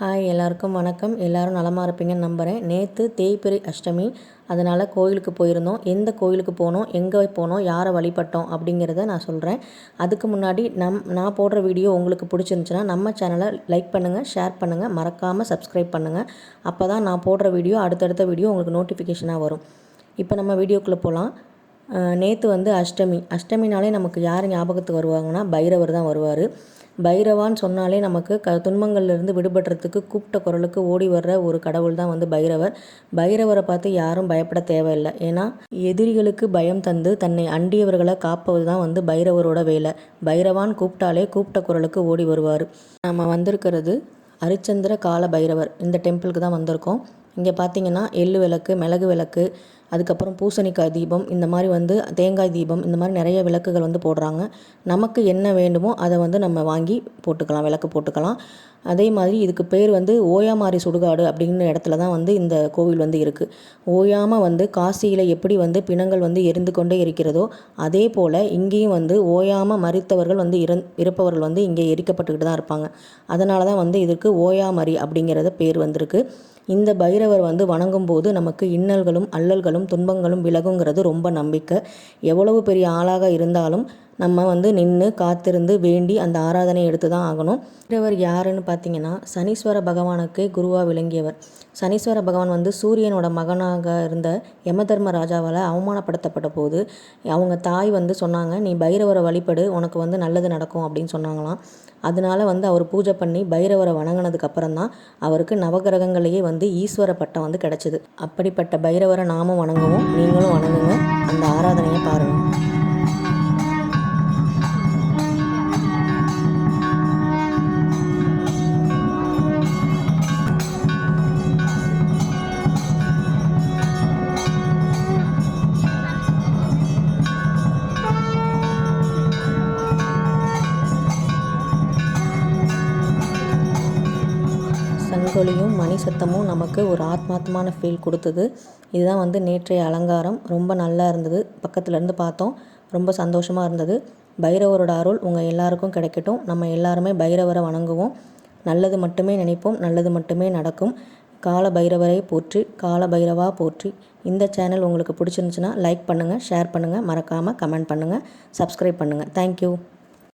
Hi எல்லாருக்கும் வணக்கம். எல்லோரும் நலமாக இருப்பீங்கன்னு நம்புகிறேன் நேற்று தேய்பிரி அஷ்டமி. அதனால் கோயிலுக்கு போயிருந்தோம். எந்த கோயிலுக்கு போனோம்? எங்கே போனோம்? யாரை வழிபட்டோம்? அப்படிங்கிறத நான் சொல்கிறேன் அதுக்கு முன்னாடி நம் நான் போடுற வீடியோ உங்களுக்கு பிடிச்சிருந்துச்சுன்னா நம்ம சேனலை லைக் பண்ணுங்கள் ஷேர் பண்ணுங்கள் மறக்காமல் சப்ஸ்கிரைப் பண்ணுங்கள் அப்போ தான் நான் போடுற வீடியோ அடுத்தடுத்த வீடியோ உங்களுக்கு நோட்டிஃபிகேஷனாக வரும். இப்போ நம்ம வீடியோக்குள்ளே போகலாம் நேற்று வந்து அஷ்டமி. அஷ்டமினாலே நமக்கு யார் ஞாபகத்துக்கு வருவாங்கன்னா பைரவர் தான் வருவார். பைரவான்னு சொன்னாலே நமக்கு க துன்பங்கள்லேருந்து விடுபடுறதுக்கு கூப்பிட்ட குரலுக்கு ஓடி வர்ற ஒரு கடவுள் தான் வந்து பைரவர். பைரவரை பார்த்து யாரும் பயப்பட தேவையில்லை. ஏன்னா எதிரிகளுக்கு பயம் தந்து தன்னை அண்டியவர்களை காப்பது தான் வந்து பைரவரோட வேலை. பைரவான் கூப்பிட்டாலே கூப்பிட்ட குரலுக்கு ஓடி வருவார். நம்ம வந்திருக்கிறது அரிச்சந்திர கால பைரவர். இந்த டெம்பிளுக்கு தான் வந்திருக்கோம். இங்கே பார்த்தீங்கன்னா எள்ளு விளக்கு மிளகு விளக்கு அதுக்கப்புறம் பூசணிக்காய் தீபம் இந்த மாதிரி வந்து தேங்காய் தீபம் இந்த மாதிரி நிறைய விளக்குகள் வந்து போடுறாங்க. நமக்கு என்ன வேண்டுமோ அதை வந்து நம்ம வாங்கி போட்டுக்கலாம் விளக்கு போட்டுக்கலாம். அதே மாதிரி இதுக்கு பேர் வந்து ஓயாமாரி சுடுகாடு அப்படிங்கிற இடத்துல தான் வந்து இந்த கோவில் வந்து இருக்குது ஓயாமல் வந்து காசியில் எப்படி வந்து பிணங்கள் வந்து எரிந்து கொண்டே இருக்கிறதோ அதே போல் இங்கேயும் வந்து ஓயாமல் மறித்தவர்கள் வந்து இறந் இருப்பவர்கள் வந்து இங்கே எரிக்கப்பட்டுக்கிட்டு தான் இருப்பாங்க. அதனால தான் வந்து இதுக்கு ஓயாமரி அப்படிங்கிறத பேர் வந்திருக்கு. இந்த பைரவர் வந்து வணங்கும் போது நமக்கு இன்னல்களும் அல்லல்களும் துன்பங்களும் விலகுங்கிறது ரொம்ப நம்பிக்கை. எவ்வளவு பெரிய ஆளாக இருந்தாலும் நம்ம வந்து நின்று காத்திருந்து வேண்டி அந்த ஆராதனை எடுத்து தான் ஆகணும். இவர் யாருன்னு பார்த்தீங்கன்னா சனீஸ்வர பகவானுக்கு குருவாக விளங்கியவர். சனீஸ்வர பகவான் வந்து சூரியனோட மகனாக இருந்த யமதர்ம ராஜாவால் அவமானப்படுத்தப்பட்ட போது அவங்க தாய் வந்து சொன்னாங்க நீ பைரவரை வழிபடு உனக்கு வந்து நல்லது நடக்கும் அப்படின்னு சொன்னாங்களாம். அதனால வந்து அவர் பூஜை பண்ணி பைரவரை வணங்கினதுக்கு அப்புறம் தான் அவருக்கு நவகிரகங்களையே வந்து ஈஸ்வர பட்டம் வந்து கிடச்சிது. அப்படிப்பட்ட பைரவரை நாமும் வணங்குவோம் நீங்களும் வணங்குங்க. அந்த ஆராதனையை பாருங்கள் சங்கொலியும் மணி சத்தமும் நமக்கு ஒரு ஆத்மாத்மான ஃபீல் கொடுத்தது. இதுதான் வந்து நேற்றைய அலங்காரம். ரொம்ப நல்லா இருந்தது. பக்கத்துலேருந்து பார்த்தோம். ரொம்ப சந்தோஷமாக இருந்தது. பைரவரோட அருள் உங்கள் எல்லாருக்கும் கிடைக்கட்டும். நம்ம எல்லாருமே பைரவரை வணங்குவோம். நல்லது மட்டுமே நினைப்போம். நல்லது மட்டுமே நடக்கும். கால பைரவரை போற்றி கால பைரவா போற்றி. இந்த சேனல் உங்களுக்கு பிடிச்சிருந்துச்சுன்னா லைக் பண்ணுங்கள் ஷேர் பண்ணுங்கள் மறக்காமல் கமெண்ட் பண்ணுங்கள் சப்ஸ்கிரைப் பண்ணுங்கள் தேங்க்யூ